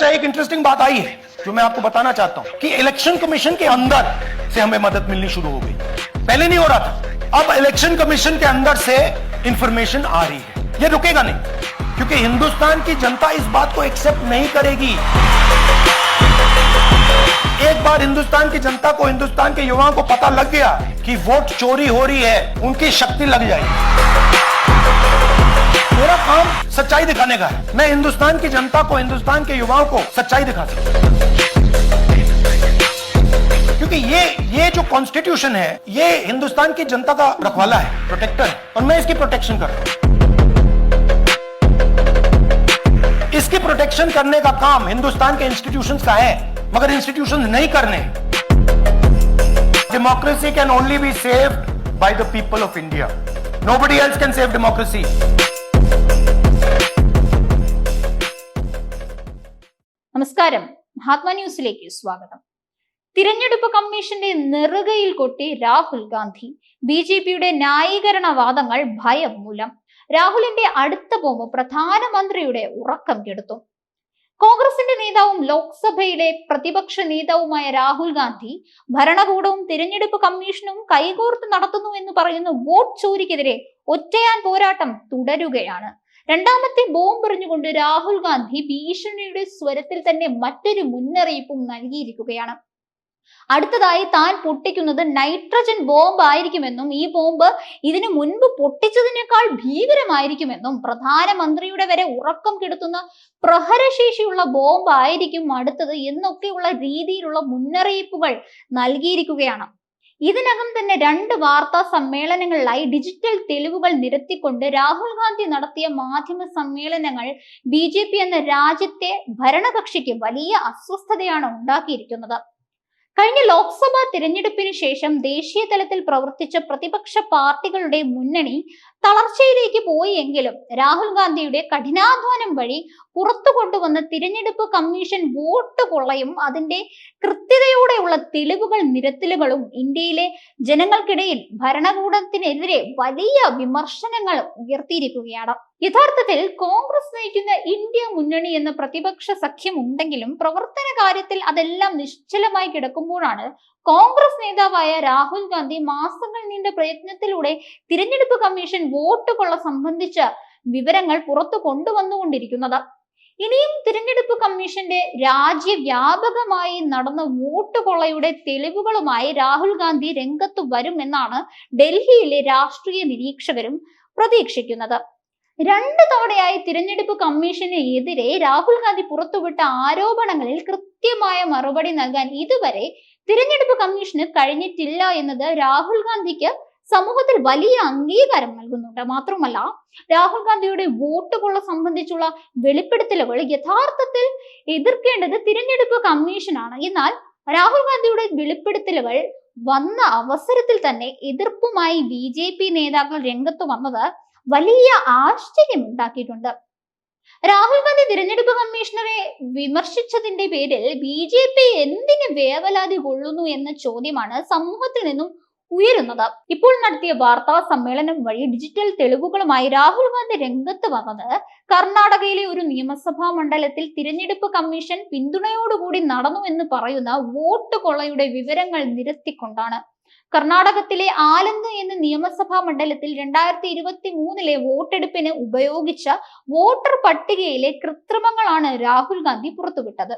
एक इंटरेस्टिंग बात आई है, जो मैं आपको बताना चाहता हूँ कि इलेक्शन कमीशन के अंदर से हमें मदद मिलनी शुरू हो गई। पहले नहीं हो रहा था। अब इलेक्शन कमीशन के अंदर से इंफॉर्मेशन आ रही है। ये रुकेगा नहीं, क्योंकि हिंदुस्तान की जनता इस बात को एक्सेप्ट नहीं करेगी। एक बार हिंदुस्तान की जनता को, हिंदुस्तान के युवाओं को पता लग गया कि वोट चोरी हो रही है, उनकी शक्ति लग जाएगी। मेरा काम सच्चाई दिखाने का है। मैं हिंदुस्तान की जनता को, हिंदुस्तान के युवाओं को सच्चाई दिखा सकता। क्योंकि ये ये जो कॉन्स्टिट्यूशन है, ये हिंदुस्तान की जनता का रखवाला है प्रोटेक्टर है। और मैं इसकी प्रोटेक्शन कर रहा हूँ। इसकी प्रोटेक्शन करने का काम हिंदुस्तान के इंस्टीट्यूशंस का है, मगर इंस्टीट्यूशंस नहीं करने। Democracy can only be saved by the people of India nobody else can save democracy. നമസ്കാരം. മഹാത്മാ ന്യൂസിലേക്ക് സ്വാഗതം. തിരഞ്ഞെടുപ്പ് കമ്മീഷന്റെ നെറുകയിൽ കൊട്ടി രാഹുൽ ഗാന്ധി. ബി ജെ പിയുടെ ന്യായീകരണവാദങ്ങൾ ഭയം മൂലം രാഹുലിന്റെ അടുത്ത ബോംബ് പ്രധാനമന്ത്രിയുടെ ഉറക്കം കെടുത്തു. കോൺഗ്രസിന്റെ നേതാവും ലോക്സഭയിലെ പ്രതിപക്ഷ നേതാവുമായ രാഹുൽ ഗാന്ധി ഭരണകൂടവും തിരഞ്ഞെടുപ്പ് കമ്മീഷനും കൈകോർത്ത് നടത്തുന്നു എന്ന് പറയുന്ന വോട്ട് ചോരിക്കെതിരെ ഒറ്റയാൻ പോരാട്ടം തുടരുകയാണ്. രണ്ടാമത്തെ ബോംബ് എറിഞ്ഞുകൊണ്ട് രാഹുൽ ഗാന്ധി ഭീഷണിയുടെ സ്വരത്തിൽ തന്നെ മറ്റൊരു മുന്നറിയിപ്പും നൽകിയിരിക്കുകയാണ്. അടുത്തതായി താൻ പൊട്ടിക്കുന്നത് നൈട്രജൻ ബോംബ് ആയിരിക്കുമെന്നും ഈ ബോംബ് ഇതിനു മുൻപ് പൊട്ടിച്ചതിനേക്കാൾ ഭീകരമായിരിക്കുമെന്നും പ്രധാനമന്ത്രിയുടെ വരെ ഉറക്കം കെടുത്തുന്ന പ്രഹരശേഷിയുള്ള ബോംബ് ആയിരിക്കും അടുത്തത് എന്നൊക്കെയുള്ള രീതിയിലുള്ള മുന്നറിയിപ്പുകൾ നൽകിയിരിക്കുകയാണ്. ഇതിനകം തന്നെ രണ്ട് വാർത്താ സമ്മേളനങ്ങളിലായി ഡിജിറ്റൽ തെളിവുകൾ നിരത്തിക്കൊണ്ട് രാഹുൽ ഗാന്ധി നടത്തിയ മാധ്യമ സമ്മേളനങ്ങൾ ബി ജെ പി എന്ന രാജ്യത്തെ ഭരണകക്ഷിക്ക് വലിയ അസ്വസ്ഥതയാണ് ഉണ്ടാക്കിയിരിക്കുന്നത്. കഴിഞ്ഞ ലോക്സഭാ തിരഞ്ഞെടുപ്പിന് ശേഷം ദേശീയ തലത്തിൽ പ്രവർത്തിച്ച പ്രതിപക്ഷ പാർട്ടികളുടെ മുന്നണി തളർച്ചയിലേക്ക് പോയി എങ്കിലും രാഹുൽ ഗാന്ധിയുടെ കഠിനാധ്വാനം വഴി പുറത്തു കൊണ്ടുവന്ന തിരഞ്ഞെടുപ്പ് കമ്മീഷൻ വോട്ട് കൊള്ളയും അതിന്റെ കൃത്യതയോടെയുള്ള തെളിവുകൾ നിരത്തലുകളും ഇന്ത്യയിലെ ജനങ്ങൾക്കിടയിൽ ഭരണകൂടത്തിനെതിരെ വലിയ വിമർശനങ്ങൾ ഉയർത്തിയിരിക്കുകയാണ്. യഥാർത്ഥത്തിൽ കോൺഗ്രസ് നയിക്കുന്ന ഇന്ത്യ മുന്നണി എന്ന പ്രതിപക്ഷ സഖ്യം ഉണ്ടെങ്കിലും പ്രവർത്തന കാര്യത്തിൽ അതെല്ലാം നിശ്ചലമായി കിടക്കുമ്പോഴാണ് കോൺഗ്രസ് നേതാവായ രാഹുൽ ഗാന്ധി മാസങ്ങൾ നീണ്ട പ്രയത്നത്തിലൂടെ തിരഞ്ഞെടുപ്പ് കമ്മീഷൻ വോട്ട് കൊള്ള സംബന്ധിച്ച വിവരങ്ങൾ പുറത്തു കൊണ്ടുവന്നുകൊണ്ടിരിക്കുന്നത്. ഇനിയും തിരഞ്ഞെടുപ്പ് കമ്മീഷന്റെ രാജ്യവ്യാപകമായി നടന്ന വോട്ട് കൊള്ളയുടെ തെളിവുകളുമായി രാഹുൽ ഗാന്ധി രംഗത്ത് വരുമെന്നാണ് ഡൽഹിയിലെ രാഷ്ട്രീയ നിരീക്ഷകരും പ്രതീക്ഷിക്കുന്നത്. രണ്ട് തവണയായി തിരഞ്ഞെടുപ്പ് കമ്മീഷന് എതിരെ രാഹുൽ ഗാന്ധി പുറത്തുവിട്ട ആരോപണങ്ങളിൽ കൃത്യമായ മറുപടി നൽകാൻ ഇതുവരെ തിരഞ്ഞെടുപ്പ് കമ്മീഷന് കഴിഞ്ഞിട്ടില്ല എന്നത് രാഹുൽ ഗാന്ധിക്ക് സമൂഹത്തിൽ വലിയ അംഗീകാരം നൽകുന്നുണ്ട്. മാത്രമല്ല രാഹുൽ ഗാന്ധിയുടെ വോട്ട് കൊള്ള സംബന്ധിച്ചുള്ള വെളിപ്പെടുത്തലുകൾ യഥാർത്ഥത്തിൽ എതിർക്കേണ്ടത് തിരഞ്ഞെടുപ്പ് കമ്മീഷനാണ്. എന്നാൽ രാഹുൽ ഗാന്ധിയുടെ വെളിപ്പെടുത്തലുകൾ വന്ന അവസരത്തിൽ തന്നെ എതിർപ്പുമായി ബി നേതാക്കൾ രംഗത്ത് വന്നത് വലിയ ആശ്ചര്യം ഉണ്ടാക്കിയിട്ടുണ്ട് രാഹുൽ ഗാന്ധി തിരഞ്ഞെടുപ്പ് കമ്മീഷണറെ വിമർശിച്ചതിന്റെ പേരിൽ ബി ജെ പി എന്തിന് വേവലാതി കൊള്ളുന്നു എന്ന ചോദ്യമാണ് സമൂഹത്തിൽ നിന്നും ഉയരുന്നത്. ഇപ്പോൾ നടത്തിയ വാർത്താ സമ്മേളനം വഴി ഡിജിറ്റൽ തെളിവുകളുമായി രാഹുൽ ഗാന്ധി രംഗത്ത് വന്നത് കർണാടകയിലെ ഒരു നിയമസഭാ മണ്ഡലത്തിൽ തിരഞ്ഞെടുപ്പ് കമ്മീഷൻ പിന്തുണയോടുകൂടി നടന്നു എന്ന് പറയുന്ന വോട്ട് കൊള്ളയുടെ വിവരങ്ങൾ നിരത്തിക്കൊണ്ടാണ്. കർണാടകത്തിലെ ആലന്ത് എന്ന നിയമസഭാ മണ്ഡലത്തിൽ രണ്ടായിരത്തി ഇരുപത്തി മൂന്നിലെ വോട്ടെടുപ്പിന് ഉപയോഗിച്ച വോട്ടർ പട്ടികയിലെ കൃത്രിമങ്ങളാണ് രാഹുൽ ഗാന്ധി പുറത്തുവിട്ടത്.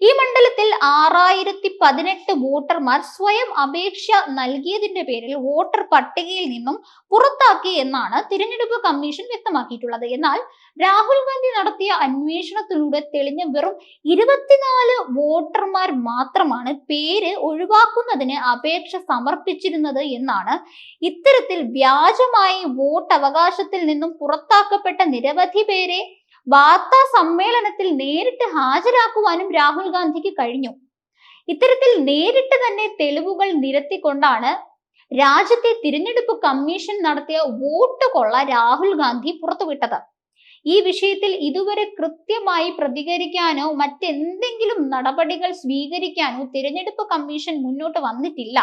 ഈ മണ്ഡലത്തിൽ ആറായിരത്തി പതിനെട്ട് വോട്ടർമാർ സ്വയം അപേക്ഷ നൽകിയതിന്റെ പേരിൽ വോട്ടർ പട്ടികയിൽ നിന്നും പുറത്താക്കി എന്നാണ് തിരഞ്ഞെടുപ്പ് കമ്മീഷൻ വ്യക്തമാക്കിയിട്ടുള്ളത്. എന്നാൽ രാഹുൽ ഗാന്ധി നടത്തിയ അന്വേഷണത്തിലൂടെ തെളിഞ്ഞ വെറും ഇരുപത്തിനാല് വോട്ടർമാർ മാത്രമാണ് പേര് ഒഴിവാക്കുന്നതിന് അപേക്ഷ സമർപ്പിച്ചിരുന്നത് എന്നാണ് ഇത്തരത്തിൽ വ്യാജമായി വോട്ട് അവകാശത്തിൽ നിന്നും പുറത്താക്കപ്പെട്ട നിരവധി പേരെ വാർത്താ സമ്മേളനത്തിൽ നേരിട്ട് ഹാജരാക്കുവാനും രാഹുൽ ഗാന്ധിക്ക് കഴിഞ്ഞു. ഇത്തരത്തിൽ നേരിട്ട് തന്നെ തെളിവുകൾ നിരത്തിക്കൊണ്ടാണ് രാജ്യത്തെ തിരഞ്ഞെടുപ്പ് കമ്മീഷൻ നടത്തിയ വോട്ട് കൊള്ള രാഹുൽ ഗാന്ധി പുറത്തുവിട്ടത്. ഈ വിഷയത്തിൽ ഇതുവരെ കൃത്യമായി പ്രതികരിക്കാനോ മറ്റെന്തെങ്കിലും നടപടികൾ സ്വീകരിക്കാനോ തിരഞ്ഞെടുപ്പ് കമ്മീഷൻ മുന്നോട്ട് വന്നിട്ടില്ല.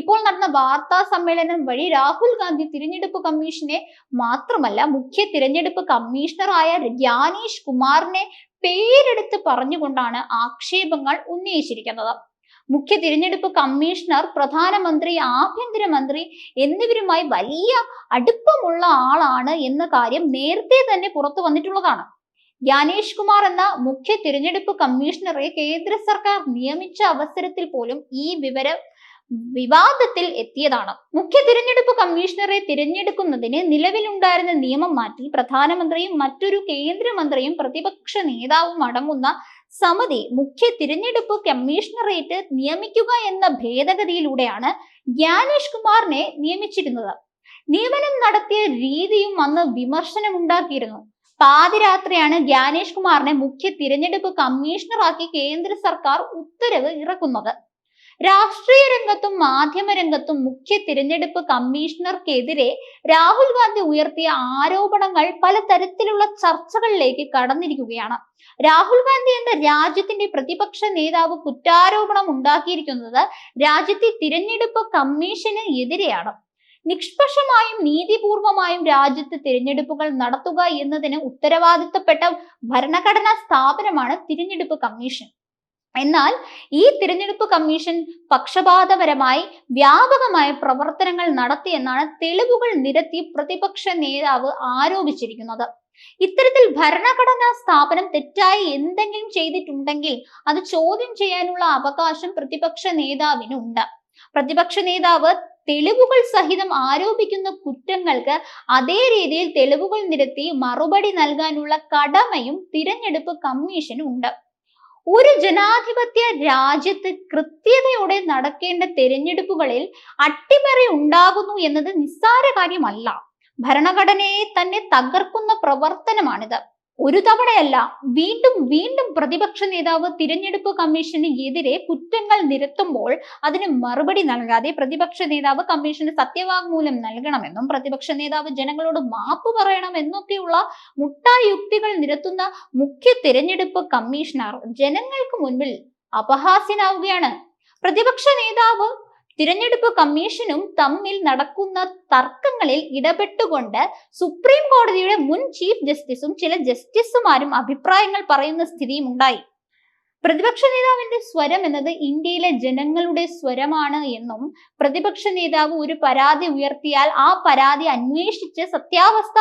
ഇപ്പോൾ നടന്ന വാർത്താ സമ്മേളനം വഴി രാഹുൽ ഗാന്ധി തിരഞ്ഞെടുപ്പ് കമ്മീഷനെ മാത്രമല്ല മുഖ്യ തിരഞ്ഞെടുപ്പ് കമ്മീഷണറായ ജ്ഞാനീഷ് കുമാറിനെ പേരെടുത്ത് പറഞ്ഞുകൊണ്ടാണ് ആക്ഷേപങ്ങൾ ഉന്നയിച്ചിരിക്കുന്നത്. മുഖ്യ തിരഞ്ഞെടുപ്പ് കമ്മീഷണർ പ്രധാനമന്ത്രി ആഭ്യന്തരമന്ത്രി എന്നിവരുമായി വലിയ അടുപ്പമുള്ള ആളാണ് എന്ന കാര്യം നേരത്തെ തന്നെ പുറത്തു വന്നിട്ടുള്ളതാണ്. ജ്ഞാനേഷ് കുമാർ എന്ന മുഖ്യ തിരഞ്ഞെടുപ്പ് കമ്മീഷണറെ കേന്ദ്ര സർക്കാർ നിയമിച്ച അവസരത്തിൽ പോലും ഈ വിവരം വിവാദത്തിൽ എത്തിയതാണ്. മുഖ്യ തിരഞ്ഞെടുപ്പ് കമ്മീഷണറെ തിരഞ്ഞെടുക്കുന്നതിന് നിലവിലുണ്ടായിരുന്ന നിയമം മാറ്റി പ്രധാനമന്ത്രിയും മറ്റൊരു കേന്ദ്രമന്ത്രിയും പ്രതിപക്ഷ നേതാവും അടങ്ങുന്ന സമിതി മുഖ്യ തിരഞ്ഞെടുപ്പ് കമ്മീഷണറേറ്റ് നിയമിക്കുക എന്ന ഭേദഗതിയിലൂടെയാണ് ജ്ഞാനേഷ് കുമാറിനെ നിയമിച്ചിരുന്നത്. നിയമനം നടത്തിയ രീതിയും അന്ന് വിമർശനമുണ്ടാക്കിയിരുന്നു. പാതിരാത്രിയാണ് ജ്ഞാനേഷ് കുമാറിനെ മുഖ്യ തിരഞ്ഞെടുപ്പ് കമ്മീഷണറാക്കി കേന്ദ്ര സർക്കാർ ഉത്തരവ് ഇറക്കുന്നത്. രാഷ്ട്രീയ രംഗത്തും മാധ്യമ രംഗത്തും മുഖ്യ തിരഞ്ഞെടുപ്പ് കമ്മീഷണർക്കെതിരെ രാഹുൽ ഗാന്ധി ഉയർത്തിയ ആരോപണങ്ങൾ പലതരത്തിലുള്ള ചർച്ചകളിലേക്ക് കടന്നിരിക്കുകയാണ്. രാഹുൽ ഗാന്ധി എന്ന രാജ്യത്തിന്റെ പ്രതിപക്ഷ നേതാവ് കുറ്റാരോപണം ഉണ്ടാക്കിയിരിക്കുന്നത് രാജ്യത്തെ തിരഞ്ഞെടുപ്പ് കമ്മീഷന് എതിരെയാണ് നിഷ്പക്ഷമായും നീതിപൂർവമായും രാജ്യത്ത് തിരഞ്ഞെടുപ്പുകൾ നടത്തുക എന്നതിന് ഉത്തരവാദിത്തപ്പെട്ട ഭരണഘടനാ സ്ഥാപനമാണ് തിരഞ്ഞെടുപ്പ് കമ്മീഷൻ. എന്നാൽ ഈ തിരഞ്ഞെടുപ്പ് കമ്മീഷൻ പക്ഷപാതപരമായി വ്യാപകമായ പ്രവർത്തനങ്ങൾ നടത്തിയെന്നാണ് തെളിവുകൾ നിരത്തി പ്രതിപക്ഷ നേതാവ് ആരോപിച്ചിരിക്കുന്നത്. ഇത്തരത്തിൽ ഭരണഘടനാ സ്ഥാപനം തെറ്റായി എന്തെങ്കിലും ചെയ്തിട്ടുണ്ടെങ്കിൽ അത് ചോദ്യം ചെയ്യാനുള്ള അവകാശം പ്രതിപക്ഷ നേതാവിനുണ്ട് പ്രതിപക്ഷ നേതാവ് തെളിവുകൾ സഹിതം ആരോപിക്കുന്ന കുറ്റങ്ങൾക്ക് അതേ രീതിയിൽ തെളിവുകൾ നിരത്തി മറുപടി നൽകാനുള്ള കടമയും തിരഞ്ഞെടുപ്പ് കമ്മീഷനും ഉണ്ട്. ഒരു ജനാധിപത്യ രാജ്യത്ത് കൃത്യതയോടെ നടക്കേണ്ട തെരഞ്ഞെടുപ്പുകളിൽ അട്ടിമറി ഉണ്ടാകുന്നു എന്നത് നിസ്സാര കാര്യമല്ല. ഭരണഘടനയെ തന്നെ തകർക്കുന്ന പ്രവർത്തനമാണിത്. ഒരു തവണയല്ല വീണ്ടും വീണ്ടും പ്രതിപക്ഷ നേതാവ് തിരഞ്ഞെടുപ്പ് കമ്മീഷന് എതിരെ കുറ്റങ്ങൾ നിരത്തുമ്പോൾ അതിന് മറുപടി നൽകാതെ പ്രതിപക്ഷ നേതാവ് കമ്മീഷന് സത്യവാങ്മൂലം നൽകണമെന്നും പ്രതിപക്ഷ നേതാവ് ജനങ്ങളോട് മാപ്പ് പറയണമെന്നൊക്കെയുള്ള മുട്ടായുക്തികൾ നിരത്തുന്ന മുഖ്യ തിരഞ്ഞെടുപ്പ് കമ്മീഷണർ ജനങ്ങൾക്ക് മുൻപിൽ അപഹാസ്യനാവുകയാണ്. പ്രതിപക്ഷ നേതാവ് തിരഞ്ഞെടുപ്പ് കമ്മീഷനും തമ്മിൽ നടക്കുന്ന തർക്കങ്ങളിൽ ഇടപെട്ടുകൊണ്ട് സുപ്രീം കോടതിയുടെ മുൻ ചീഫ് ജസ്റ്റിസും ചില ജസ്റ്റിസുമാരും അഭിപ്രായങ്ങൾ പറയുന്ന സ്ഥിതിയും ഉണ്ടായി. പ്രതിപക്ഷ നേതാവിന്റെ സ്വരം എന്നത് ഇന്ത്യയിലെ ജനങ്ങളുടെ സ്വരമാണ് എന്നും പ്രതിപക്ഷ നേതാവ് ഒരു പരാതി ഉയർത്തിയാൽ ആ പരാതി അന്വേഷിച്ച് സത്യാവസ്ഥ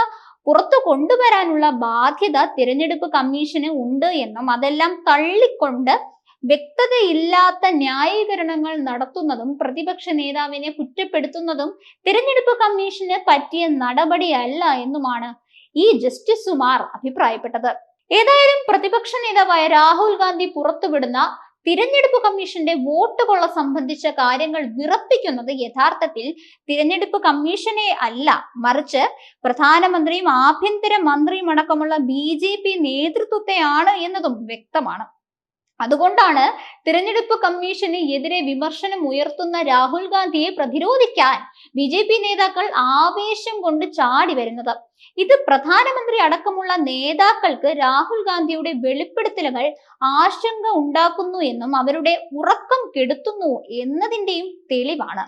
പുറത്തു കൊണ്ടുവരാനുള്ള ബാധ്യത തിരഞ്ഞെടുപ്പ് കമ്മീഷന് ഉണ്ട് എന്നും അതെല്ലാം തള്ളിക്കൊണ്ട് വ്യക്തതയില്ലാത്ത ന്യായീകരണങ്ങൾ നടത്തുന്നതും പ്രതിപക്ഷ നേതാവിനെ കുറ്റപ്പെടുത്തുന്നതും തിരഞ്ഞെടുപ്പ് കമ്മീഷന് പറ്റിയ നടപടിയല്ല എന്നുമാണ് ഈ ജസ്റ്റിസുമാർ അഭിപ്രായപ്പെട്ടത്. ഏതായാലും പ്രതിപക്ഷ നേതാവായ രാഹുൽ ഗാന്ധി പുറത്തുവിടുന്ന തിരഞ്ഞെടുപ്പ് കമ്മീഷന്റെ വോട്ട് കൊള്ള സംബന്ധിച്ച കാര്യങ്ങൾ വിറപ്പിക്കുന്നത് യഥാർത്ഥത്തിൽ തിരഞ്ഞെടുപ്പ് കമ്മീഷനെ അല്ല. മറിച്ച് പ്രധാനമന്ത്രിയും ആഭ്യന്തര മന്ത്രിയും അടക്കമുള്ള ബി നേതൃത്വത്തെയാണ് എന്നതും വ്യക്തമാണ്. അതുകൊണ്ടാണ് തിരഞ്ഞെടുപ്പ് കമ്മീഷന് എതിരെ വിമർശനം ഉയർത്തുന്ന രാഹുൽ ഗാന്ധിയെ പ്രതിരോധിക്കാൻ ബി ജെ പി നേതാക്കൾ ആവേശം കൊണ്ട് ചാടി വരുന്നത്. ഇത് പ്രധാനമന്ത്രി അടക്കമുള്ള നേതാക്കൾക്ക് രാഹുൽ ഗാന്ധിയുടെ വെളിപ്പെടുത്തലുകൾ ആശങ്ക ഉണ്ടാക്കുന്നു എന്നും അവരുടെ ഉറക്കം കെടുത്തുന്നു എന്നതിന്റെയും തെളിവാണ്.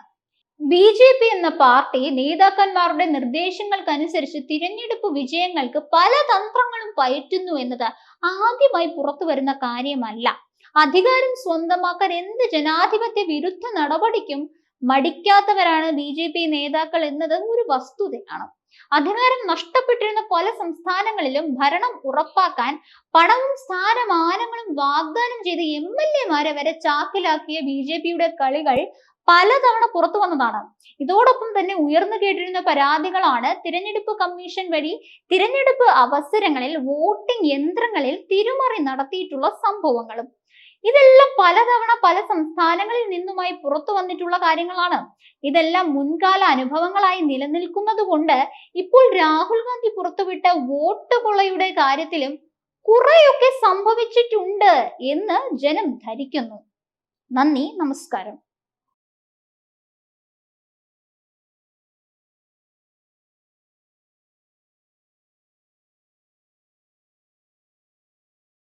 ബി ജെ പി എന്ന പാർട്ടി നേതാക്കന്മാരുടെ നിർദ്ദേശങ്ങൾക്കനുസരിച്ച് തിരഞ്ഞെടുപ്പ് വിജയങ്ങൾക്ക് പല തന്ത്രങ്ങളും പയറ്റുന്നു എന്നത് ആദ്യമായി പുറത്തു വരുന്ന കാര്യമല്ല. അധികാരം സ്വന്തമാക്കാൻ എന്ത് ജനാധിപത്യ വിരുദ്ധ നടപടിക്കും മടിക്കാത്തവരാണ് ബി ജെ പി നേതാക്കൾ എന്നത് ഒരു വസ്തുതയാണ്. അധികാരം നഷ്ടപ്പെട്ടിരുന്ന പല സംസ്ഥാനങ്ങളിലും ഭരണം ഉറപ്പാക്കാൻ പണവും സ്ഥാനമാനങ്ങളും വാഗ്ദാനം ചെയ്ത് എം എൽ എമാരെ വരെ ചാക്കിലാക്കിയ ബി ജെ പിയുടെ കളികൾ പലതവണ പുറത്തു വന്നതാണ്. ഇതോടൊപ്പം തന്നെ ഉയർന്നു കേട്ടിരുന്ന പരാതികളാണ് തിരഞ്ഞെടുപ്പ് കമ്മീഷൻ വഴി തിരഞ്ഞെടുപ്പ് അവസരങ്ങളിൽ വോട്ടിംഗ് യന്ത്രങ്ങളിൽ തിരുമറി നടത്തിയിട്ടുള്ള സംഭവങ്ങളും. ഇതെല്ലാം പലതവണ പല സംസ്ഥാനങ്ങളിൽ നിന്നുമായി പുറത്തു വന്നിട്ടുള്ള കാര്യങ്ങളാണ്. ഇതെല്ലാം മുൻകാല അനുഭവങ്ങളായി നിലനിൽക്കുന്നത് കൊണ്ട് ഇപ്പോൾ രാഹുൽ ഗാന്ധി പുറത്തുവിട്ട വോട്ട് കൊള്ളയുടെ കാര്യത്തിലും കുറെയൊക്കെ സംഭവിച്ചിട്ടുണ്ട് എന്ന് ജനം ധരിക്കുന്നു. നന്ദി നമസ്കാരം.